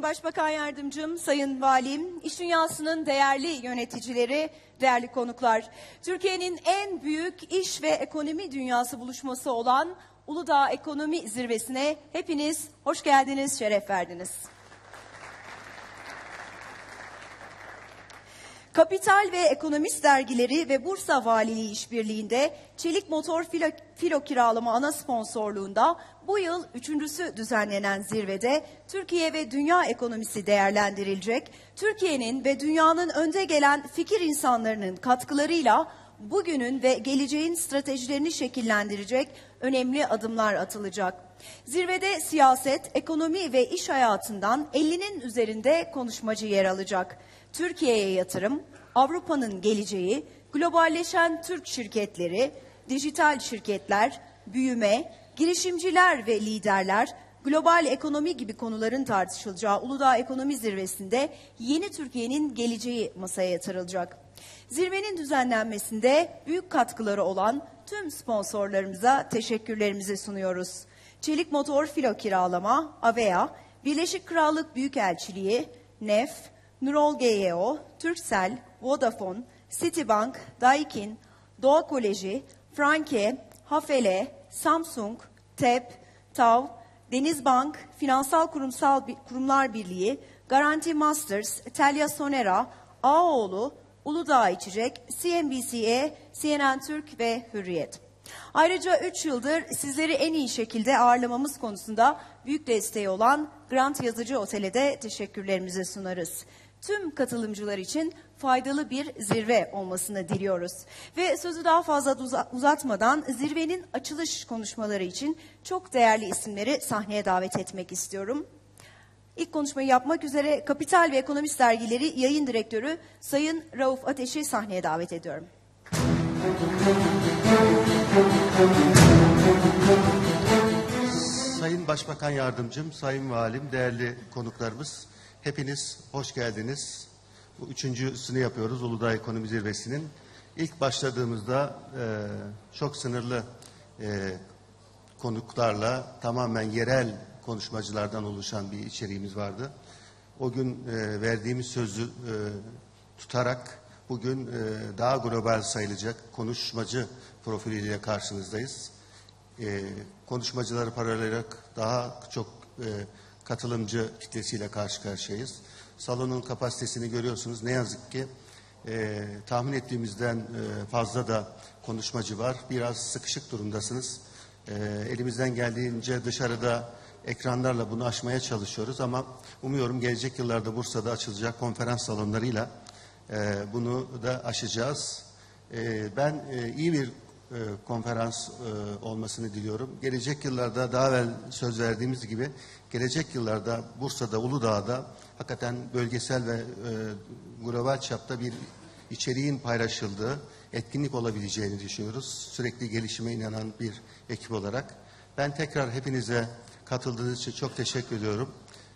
Sayın Başbakan Yardımcım, Sayın Valim, iş dünyasının değerli yöneticileri, değerli konuklar. Türkiye'nin en büyük iş ve ekonomi dünyası buluşması olan Uludağ Ekonomi Zirvesi'ne hepiniz hoş geldiniz, şeref verdiniz. Kapital ve Ekonomist dergileri ve Bursa Valiliği işbirliğinde Çelik Motor Filo, Filo Kiralama ana sponsorluğunda bu yıl üçüncüsü düzenlenen zirvede Türkiye ve dünya ekonomisi değerlendirilecek. Türkiye'nin ve dünyanın önde gelen fikir insanlarının katkılarıyla bugünün ve geleceğin stratejilerini şekillendirecek önemli adımlar atılacak. Zirvede siyaset, ekonomi ve iş hayatından 50'nin üzerinde konuşmacı yer alacak. Türkiye'ye yatırım, Avrupa'nın geleceği, globalleşen Türk şirketleri, dijital şirketler, büyüme, girişimciler ve liderler, global ekonomi gibi konuların tartışılacağı Uludağ Ekonomi Zirvesi'nde yeni Türkiye'nin geleceği masaya yatırılacak. Zirvenin düzenlenmesinde büyük katkıları olan tüm sponsorlarımıza teşekkürlerimizi sunuyoruz. Çelik Motor Filo Kiralama, Avea, Birleşik Krallık Büyükelçiliği, NEF, Nurol GYO, Turkcell, Vodafone, Citibank, Daikin, Doğa Koleji, Franke, Hafele, Samsung, TEP, TAV, Denizbank, Finansal Kurumsal Kurumlar Birliği, Garanti Masters, Telya Sonera, Ağoğlu, Uludağ İçecek, CNBC'ye, CNN Türk ve Hürriyet. Ayrıca 3 yıldır sizleri en iyi şekilde ağırlamamız konusunda büyük desteği olan Grant Yazıcı Otel'e de teşekkürlerimizi sunarız. Tüm katılımcılar için faydalı bir zirve olmasını diliyoruz. Ve sözü daha fazla uza- uzatmadan zirvenin açılış konuşmaları için çok değerli isimleri sahneye davet etmek istiyorum. İlk konuşmayı yapmak üzere Kapital ve Ekonomist Dergileri Yayın Direktörü Sayın Rauf Ateş'i sahneye davet ediyorum. Sayın Başbakan Yardımcım, Sayın Valim, değerli konuklarımız, hepiniz hoş geldiniz. Bu üçüncüsünü yapıyoruz Uludağ Ekonomi Zirvesi'nin. İlk başladığımızda e, çok sınırlı e, konuklarla tamamen yerel konuşmacılardan oluşan bir içeriğimiz vardı. O gün e, verdiğimiz sözü e, tutarak bugün e, daha global sayılacak konuşmacı profiliyle karşınızdayız e, konuşmacıları paralayarak daha çok e, katılımcı kitlesiyle karşı karşıyayız. Salonun kapasitesini görüyorsunuz. Ne yazık ki e, tahmin ettiğimizden e, fazla da konuşmacı var. Biraz sıkışık durumdasınız. E, elimizden geldiğince dışarıda ekranlarla bunu aşmaya çalışıyoruz ama umuyorum gelecek yıllarda Bursa'da açılacak konferans salonlarıyla e, bunu da aşacağız. E, ben e, iyi bir e, konferans e, olmasını diliyorum. Gelecek yıllarda daha evvel söz verdiğimiz gibi gelecek yıllarda Bursa'da, Uludağ'da hakikaten bölgesel ve e, global çapta bir içeriğin paylaşıldığı etkinlik olabileceğini düşünüyoruz. Sürekli gelişime inanan bir ekip olarak. Ben tekrar hepinize katıldığınız için çok teşekkür ediyorum.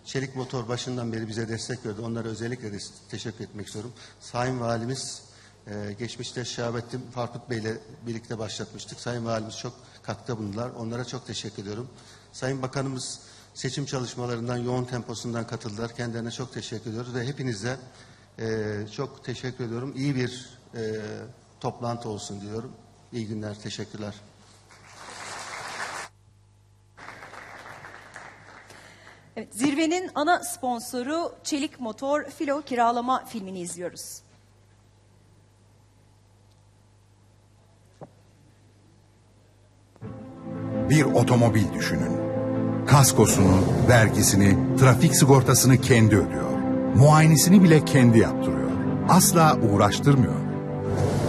Çelik Motor başından beri bize destek verdi. Onlara özellikle de teşekkür etmek istiyorum. Sayın Valimiz ee, geçmişte Şahabettin Farkut Bey ile birlikte başlatmıştık. Sayın Valimiz çok katkıda bulundular. Onlara çok teşekkür ediyorum. Sayın Bakanımız seçim çalışmalarından, yoğun temposundan katıldılar. Kendilerine çok teşekkür ediyoruz ve hepinize e, çok teşekkür ediyorum. İyi bir e, toplantı olsun diyorum. İyi günler, teşekkürler. Evet, zirvenin ana sponsoru Çelik Motor Filo Kiralama filmini izliyoruz. Bir otomobil düşünün. Kaskosunu, vergisini, trafik sigortasını kendi ödüyor. Muayenesini bile kendi yaptırıyor. Asla uğraştırmıyor.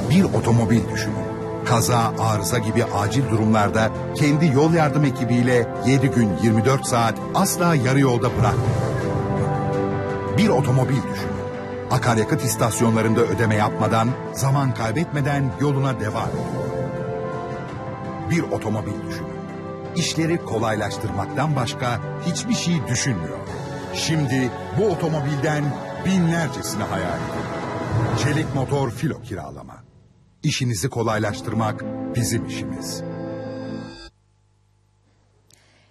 Bir otomobil düşünün. Kaza, arıza gibi acil durumlarda kendi yol yardım ekibiyle 7 gün 24 saat asla yarı yolda bırakmıyor. Bir otomobil düşünün. Akaryakıt istasyonlarında ödeme yapmadan, zaman kaybetmeden yoluna devam ediyor. Bir otomobil düşünün. İşleri kolaylaştırmaktan başka hiçbir şey düşünmüyor. Şimdi bu otomobilden binlercesini hayal edin. Çelik motor filo kiralama. İşinizi kolaylaştırmak bizim işimiz.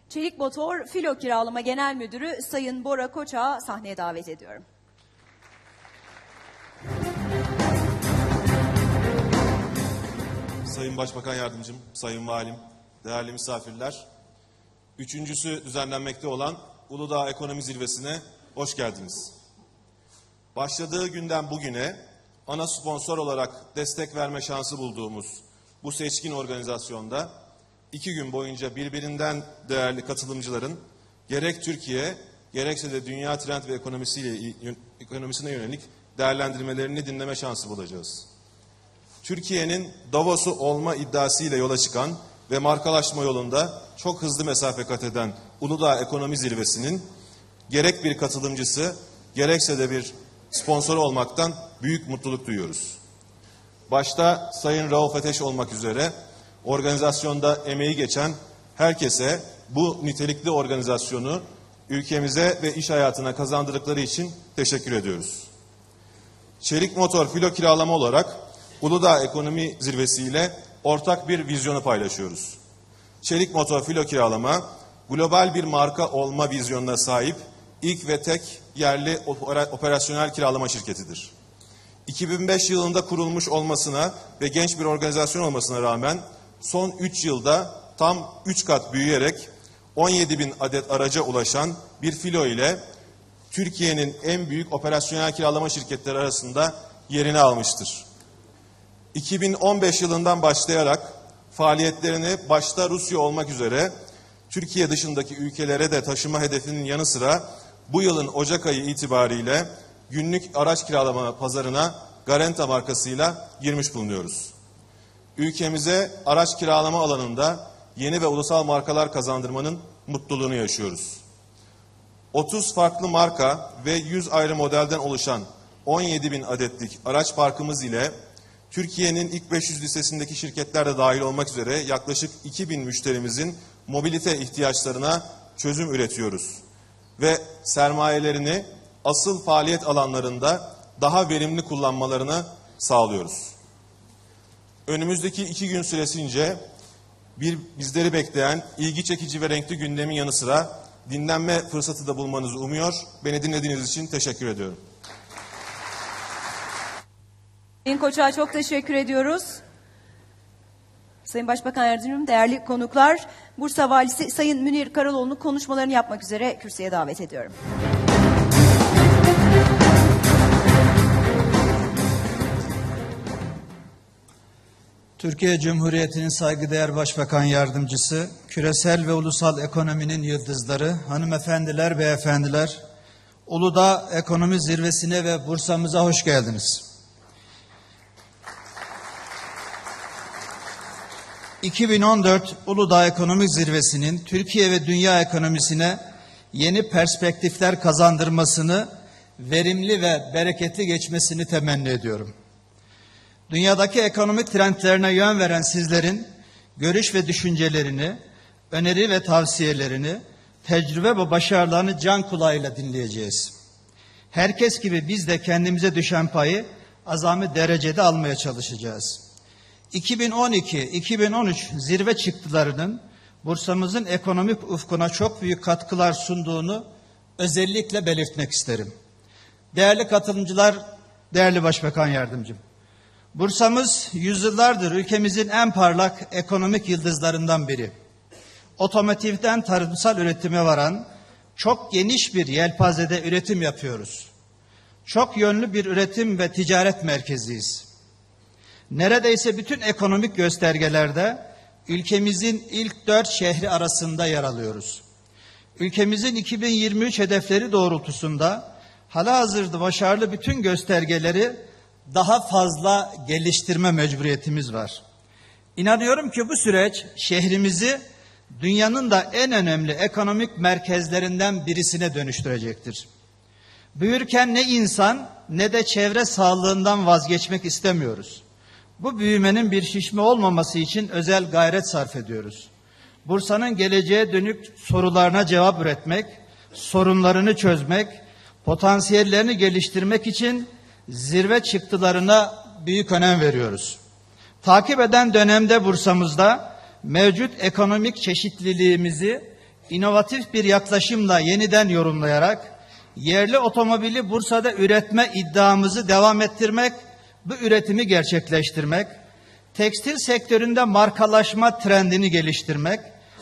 Çelik Motor Filo Kiralama Genel Müdürü Sayın Bora Koçak'ı sahneye davet ediyorum. Sayın Başbakan Yardımcım, Sayın Valim, değerli misafirler, üçüncüsü düzenlenmekte olan Uludağ Ekonomi Zirvesi'ne hoş geldiniz. Başladığı günden bugüne ana sponsor olarak destek verme şansı bulduğumuz bu seçkin organizasyonda iki gün boyunca birbirinden değerli katılımcıların gerek Türkiye gerekse de dünya trend ve ekonomisiyle ekonomisine yönelik değerlendirmelerini dinleme şansı bulacağız. Türkiye'nin Davos'u olma iddiasıyla yola çıkan ve markalaşma yolunda çok hızlı mesafe kat eden Uludağ Ekonomi Zirvesi'nin gerek bir katılımcısı gerekse de bir sponsoru olmaktan büyük mutluluk duyuyoruz. Başta Sayın Rauf Ateş olmak üzere organizasyonda emeği geçen herkese bu nitelikli organizasyonu ülkemize ve iş hayatına kazandırdıkları için teşekkür ediyoruz. Çelik motor filo kiralama olarak Uludağ Ekonomi Zirvesi ile ortak bir vizyonu paylaşıyoruz. Çelik motor filo kiralama global bir marka olma vizyonuna sahip ilk ve tek yerli opera- operasyonel kiralama şirketidir. 2005 yılında kurulmuş olmasına ve genç bir organizasyon olmasına rağmen son 3 yılda tam 3 kat büyüyerek 17 bin adet araca ulaşan bir filo ile Türkiye'nin en büyük operasyonel kiralama şirketleri arasında yerini almıştır. 2015 yılından başlayarak faaliyetlerini başta Rusya olmak üzere Türkiye dışındaki ülkelere de taşıma hedefinin yanı sıra bu yılın Ocak ayı itibariyle günlük araç kiralama pazarına Garanta markasıyla girmiş bulunuyoruz. Ülkemize araç kiralama alanında yeni ve ulusal markalar kazandırmanın mutluluğunu yaşıyoruz. 30 farklı marka ve 100 ayrı modelden oluşan 17 bin adetlik araç parkımız ile Türkiye'nin ilk 500 listesindeki şirketler de dahil olmak üzere yaklaşık 2000 müşterimizin mobilite ihtiyaçlarına çözüm üretiyoruz. Ve sermayelerini asıl faaliyet alanlarında daha verimli kullanmalarını sağlıyoruz. Önümüzdeki iki gün süresince bir bizleri bekleyen ilgi çekici ve renkli gündemin yanı sıra dinlenme fırsatı da bulmanızı umuyor. Beni dinlediğiniz için teşekkür ediyorum. Sayın Koçak'a çok teşekkür ediyoruz. Sayın Başbakan Yardımcım, değerli konuklar, Bursa Valisi Sayın Münir Karaloğlu'nun konuşmalarını yapmak üzere kürsüye davet ediyorum. Türkiye Cumhuriyeti'nin saygıdeğer Başbakan Yardımcısı, küresel ve ulusal ekonominin yıldızları, hanımefendiler, beyefendiler, Uludağ Ekonomi Zirvesi'ne ve Bursa'mıza hoş geldiniz. 2014 Uludağ Ekonomik Zirvesi'nin Türkiye ve dünya ekonomisine yeni perspektifler kazandırmasını, verimli ve bereketli geçmesini temenni ediyorum. Dünyadaki ekonomik trendlerine yön veren sizlerin görüş ve düşüncelerini, öneri ve tavsiyelerini, tecrübe ve başarılarını can kulağıyla dinleyeceğiz. Herkes gibi biz de kendimize düşen payı azami derecede almaya çalışacağız. 2012-2013 zirve çıktılarının Bursa'mızın ekonomik ufkuna çok büyük katkılar sunduğunu özellikle belirtmek isterim. Değerli katılımcılar, değerli Başbakan Yardımcım. Bursa'mız yüzyıllardır ülkemizin en parlak ekonomik yıldızlarından biri. Otomotivden tarımsal üretime varan çok geniş bir yelpazede üretim yapıyoruz. Çok yönlü bir üretim ve ticaret merkeziyiz. Neredeyse bütün ekonomik göstergelerde ülkemizin ilk dört şehri arasında yer alıyoruz. Ülkemizin 2023 hedefleri doğrultusunda halihazırda başarılı bütün göstergeleri daha fazla geliştirme mecburiyetimiz var. İnanıyorum ki bu süreç şehrimizi dünyanın da en önemli ekonomik merkezlerinden birisine dönüştürecektir. Büyürken ne insan ne de çevre sağlığından vazgeçmek istemiyoruz. Bu büyümenin bir şişme olmaması için özel gayret sarf ediyoruz. Bursa'nın geleceğe dönük sorularına cevap üretmek, sorunlarını çözmek, potansiyellerini geliştirmek için zirve çıktılarına büyük önem veriyoruz. Takip eden dönemde Bursa'mızda mevcut ekonomik çeşitliliğimizi inovatif bir yaklaşımla yeniden yorumlayarak yerli otomobili Bursa'da üretme iddiamızı devam ettirmek, bu üretimi gerçekleştirmek, tekstil sektöründe markalaşma trendini geliştirmek,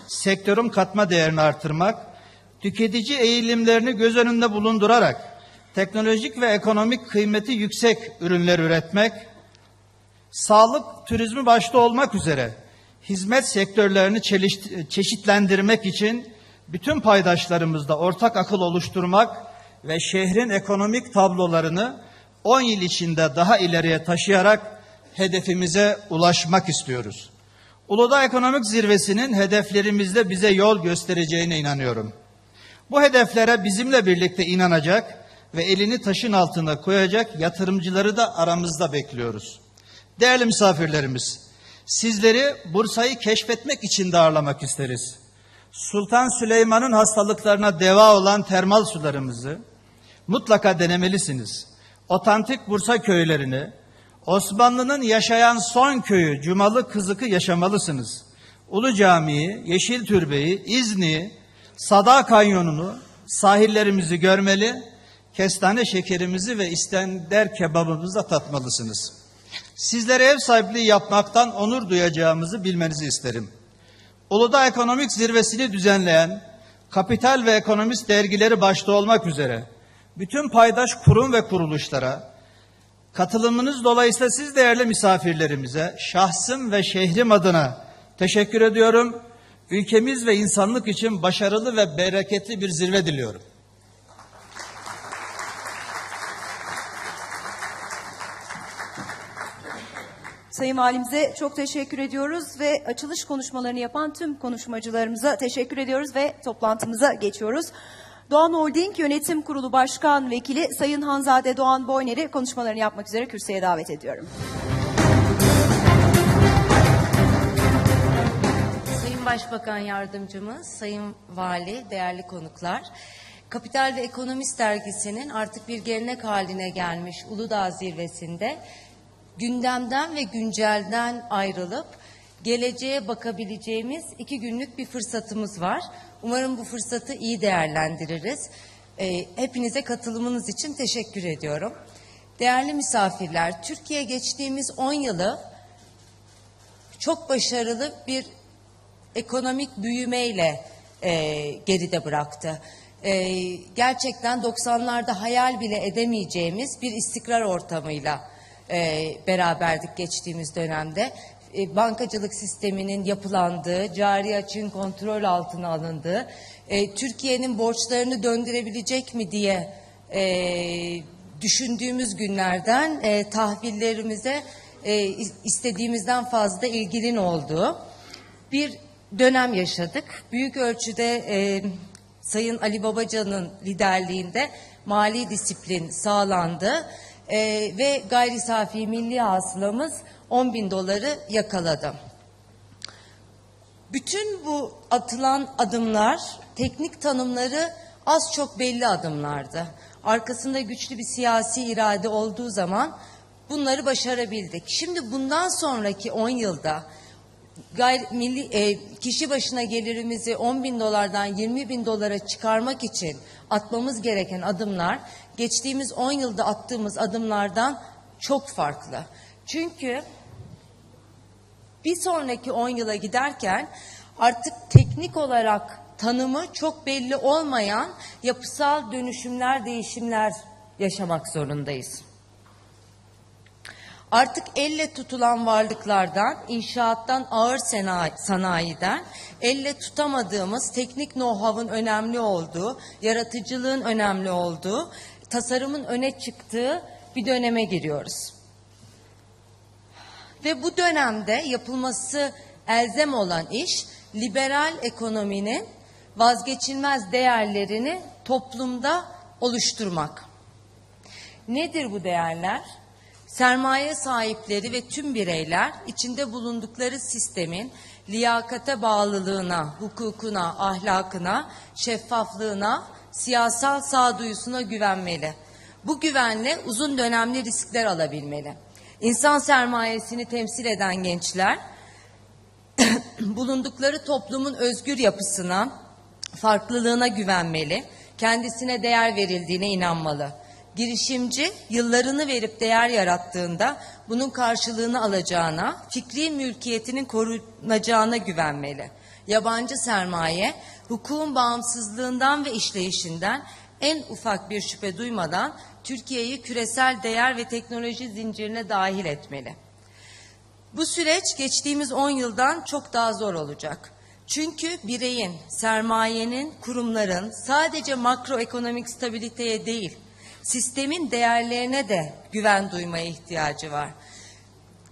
sektörün katma değerini artırmak, tüketici eğilimlerini göz önünde bulundurarak teknolojik ve ekonomik kıymeti yüksek ürünler üretmek, sağlık, turizmi başta olmak üzere hizmet sektörlerini çeşitlendirmek için bütün paydaşlarımızla ortak akıl oluşturmak ve şehrin ekonomik tablolarını 10 yıl içinde daha ileriye taşıyarak hedefimize ulaşmak istiyoruz. Uludağ Ekonomik Zirvesi'nin hedeflerimizde bize yol göstereceğine inanıyorum. Bu hedeflere bizimle birlikte inanacak ve elini taşın altına koyacak yatırımcıları da aramızda bekliyoruz. Değerli misafirlerimiz, sizleri Bursa'yı keşfetmek için de ağırlamak isteriz. Sultan Süleyman'ın hastalıklarına deva olan termal sularımızı mutlaka denemelisiniz. Otantik Bursa köylerini, Osmanlı'nın yaşayan son köyü Cumalı Kızık'ı yaşamalısınız. Ulu Camii'yi, Yeşil Türbe'yi, İzni, Sada Kanyonu'nu, sahillerimizi görmeli, kestane şekerimizi ve İskender kebabımızı da tatmalısınız. Sizlere ev sahipliği yapmaktan onur duyacağımızı bilmenizi isterim. Uludağ Ekonomik Zirvesi'ni düzenleyen Kapital ve Ekonomist dergileri başta olmak üzere bütün paydaş kurum ve kuruluşlara katılımınız dolayısıyla siz değerli misafirlerimize şahsım ve şehrim adına teşekkür ediyorum. Ülkemiz ve insanlık için başarılı ve bereketli bir zirve diliyorum. Sayın Valimize çok teşekkür ediyoruz ve açılış konuşmalarını yapan tüm konuşmacılarımıza teşekkür ediyoruz ve toplantımıza geçiyoruz. Doğan Holding Yönetim Kurulu Başkan Vekili Sayın Hanzade Doğan Boyner'i konuşmalarını yapmak üzere kürsüye davet ediyorum. Sayın Başbakan Yardımcımız, Sayın Vali, değerli konuklar. Kapital ve Ekonomist dergisinin artık bir gelenek haline gelmiş Uludağ Zirvesi'nde gündemden ve güncelden ayrılıp geleceğe bakabileceğimiz iki günlük bir fırsatımız var. Umarım bu fırsatı iyi değerlendiririz. Ee, hepinize katılımınız için teşekkür ediyorum. Değerli misafirler, Türkiye geçtiğimiz 10 yılı çok başarılı bir ekonomik büyümeyle e, geride bıraktı. E, gerçekten 90'larda hayal bile edemeyeceğimiz bir istikrar ortamıyla e, beraberdik geçtiğimiz dönemde. E, bankacılık sisteminin yapılandığı, cari açığın kontrol altına alındığı, e, Türkiye'nin borçlarını döndürebilecek mi diye e, düşündüğümüz günlerden tahvillerimize is- istediğimizden fazla ilginin olduğu bir dönem yaşadık. Büyük ölçüde Sayın Ali Babacan'ın liderliğinde mali disiplin sağlandı e, ve gayri safi milli hasılamız 10 bin doları yakaladı. Bütün bu atılan adımlar, teknik tanımları az çok belli adımlardı. Arkasında güçlü bir siyasi irade olduğu zaman bunları başarabildik. Şimdi bundan sonraki 10 yılda gayri milli e, kişi başına gelirimizi 10 bin dolardan 20 bin dolara çıkarmak için atmamız gereken adımlar geçtiğimiz 10 yılda attığımız adımlardan çok farklı. Çünkü bir sonraki 10 yıla giderken artık teknik olarak tanımı çok belli olmayan yapısal dönüşümler, değişimler yaşamak zorundayız. Artık elle tutulan varlıklardan, inşaattan, ağır sanayi- sanayiden, elle tutamadığımız teknik know-how'ın önemli olduğu, yaratıcılığın önemli olduğu, tasarımın öne çıktığı bir döneme giriyoruz. Ve bu dönemde yapılması elzem olan iş liberal ekonominin vazgeçilmez değerlerini toplumda oluşturmak. Nedir bu değerler? Sermaye sahipleri ve tüm bireyler içinde bulundukları sistemin liyakate bağlılığına, hukukuna, ahlakına, şeffaflığına, siyasal sağduyusuna güvenmeli. Bu güvenle uzun dönemli riskler alabilmeli. İnsan sermayesini temsil eden gençler bulundukları toplumun özgür yapısına, farklılığına güvenmeli, kendisine değer verildiğine inanmalı. Girişimci yıllarını verip değer yarattığında bunun karşılığını alacağına, fikri mülkiyetinin korunacağına güvenmeli. Yabancı sermaye hukukun bağımsızlığından ve işleyişinden en ufak bir şüphe duymadan Türkiye'yi küresel değer ve teknoloji zincirine dahil etmeli. Bu süreç geçtiğimiz 10 yıldan çok daha zor olacak. Çünkü bireyin, sermayenin, kurumların sadece makroekonomik stabiliteye değil, sistemin değerlerine de güven duymaya ihtiyacı var.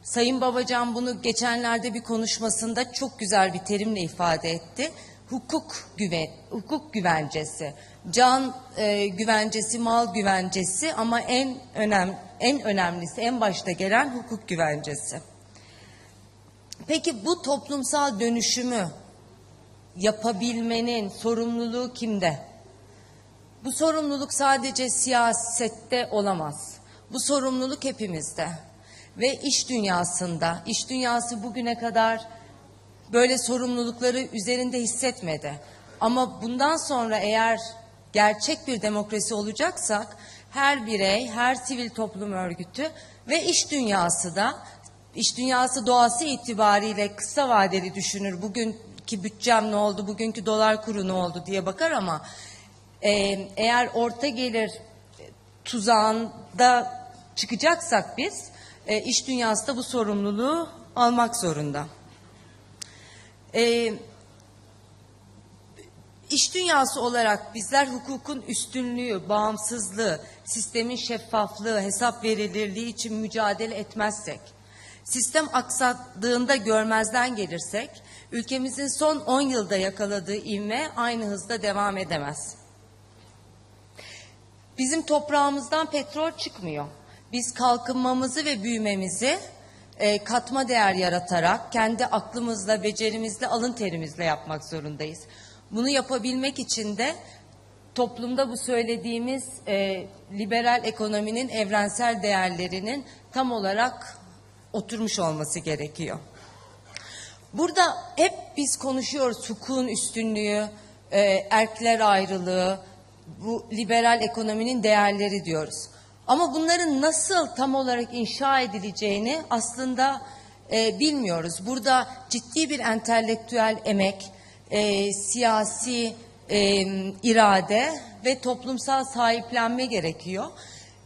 Sayın Babacan bunu geçenlerde bir konuşmasında çok güzel bir terimle ifade etti. Hukuk güven, hukuk güvencesi, can e, güvencesi, mal güvencesi ama en önem en önemlisi, en başta gelen hukuk güvencesi. Peki bu toplumsal dönüşümü yapabilmenin sorumluluğu kimde? Bu sorumluluk sadece siyasette olamaz. Bu sorumluluk hepimizde. Ve iş dünyasında, iş dünyası bugüne kadar böyle sorumlulukları üzerinde hissetmedi. Ama bundan sonra eğer gerçek bir demokrasi olacaksak her birey, her sivil toplum örgütü ve iş dünyası da iş dünyası doğası itibariyle kısa vadeli düşünür. Bugünkü bütçem ne oldu, bugünkü dolar kuru ne oldu diye bakar ama e, eğer orta gelir tuzağında çıkacaksak biz e, iş dünyası da bu sorumluluğu almak zorunda. E, İş dünyası olarak bizler hukukun üstünlüğü, bağımsızlığı, sistemin şeffaflığı, hesap verilirliği için mücadele etmezsek, sistem aksadığında görmezden gelirsek, ülkemizin son 10 yılda yakaladığı ivme aynı hızda devam edemez. Bizim toprağımızdan petrol çıkmıyor. Biz kalkınmamızı ve büyümemizi e, katma değer yaratarak kendi aklımızla, becerimizle, alın terimizle yapmak zorundayız. Bunu yapabilmek için de toplumda bu söylediğimiz e, liberal ekonominin evrensel değerlerinin tam olarak oturmuş olması gerekiyor. Burada hep biz konuşuyoruz hukukun üstünlüğü, e, erkler ayrılığı, bu liberal ekonominin değerleri diyoruz. Ama bunların nasıl tam olarak inşa edileceğini aslında e, bilmiyoruz. Burada ciddi bir entelektüel emek, e, siyasi e, irade ve toplumsal sahiplenme gerekiyor.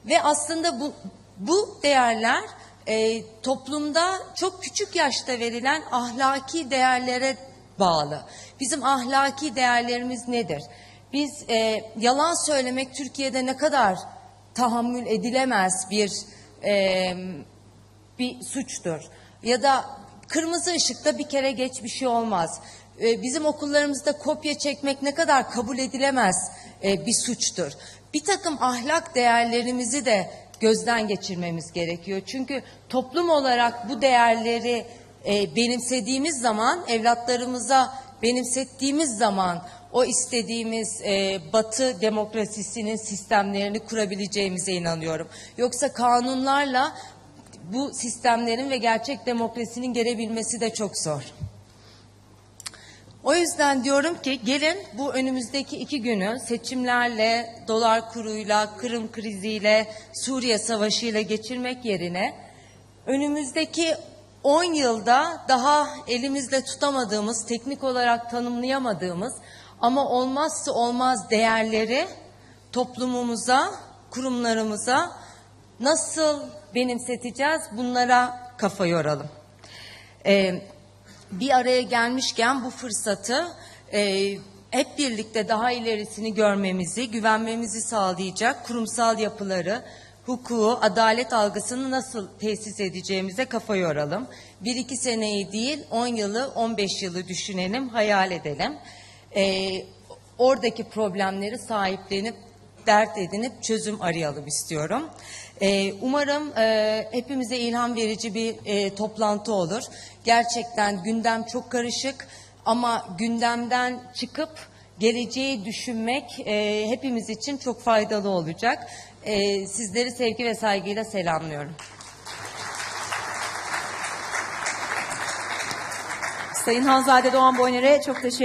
Ve aslında bu, bu değerler e, toplumda çok küçük yaşta verilen ahlaki değerlere bağlı. Bizim ahlaki değerlerimiz nedir? Biz e, yalan söylemek Türkiye'de ne kadar tahammül edilemez bir e, bir suçtur. Ya da kırmızı ışıkta bir kere geç bir şey olmaz. E, bizim okullarımızda kopya çekmek ne kadar kabul edilemez e, bir suçtur. Bir takım ahlak değerlerimizi de gözden geçirmemiz gerekiyor. Çünkü toplum olarak bu değerleri e, benimsediğimiz zaman, evlatlarımıza benimsettiğimiz zaman o istediğimiz e, Batı demokrasisinin sistemlerini kurabileceğimize inanıyorum. Yoksa kanunlarla bu sistemlerin ve gerçek demokrasinin gelebilmesi de çok zor. O yüzden diyorum ki gelin bu önümüzdeki iki günü seçimlerle, dolar kuruyla, Kırım kriziyle, Suriye savaşıyla geçirmek yerine önümüzdeki 10 yılda daha elimizde tutamadığımız, teknik olarak tanımlayamadığımız ama olmazsa olmaz değerleri toplumumuza, kurumlarımıza nasıl benimseteceğiz bunlara kafa yoralım. Ee, bir araya gelmişken bu fırsatı e, hep birlikte daha ilerisini görmemizi, güvenmemizi sağlayacak kurumsal yapıları, hukuku, adalet algısını nasıl tesis edeceğimize kafa yoralım. Bir iki seneyi değil, on yılı, on beş yılı düşünelim, hayal edelim. Ee, oradaki problemleri sahiplenip, dert edinip çözüm arayalım istiyorum. Ee, umarım e, hepimize ilham verici bir e, toplantı olur. Gerçekten gündem çok karışık ama gündemden çıkıp geleceği düşünmek e, hepimiz için çok faydalı olacak. E, sizleri sevgi ve saygıyla selamlıyorum. Sayın Hanzade Doğan Boyner'e çok teşekkür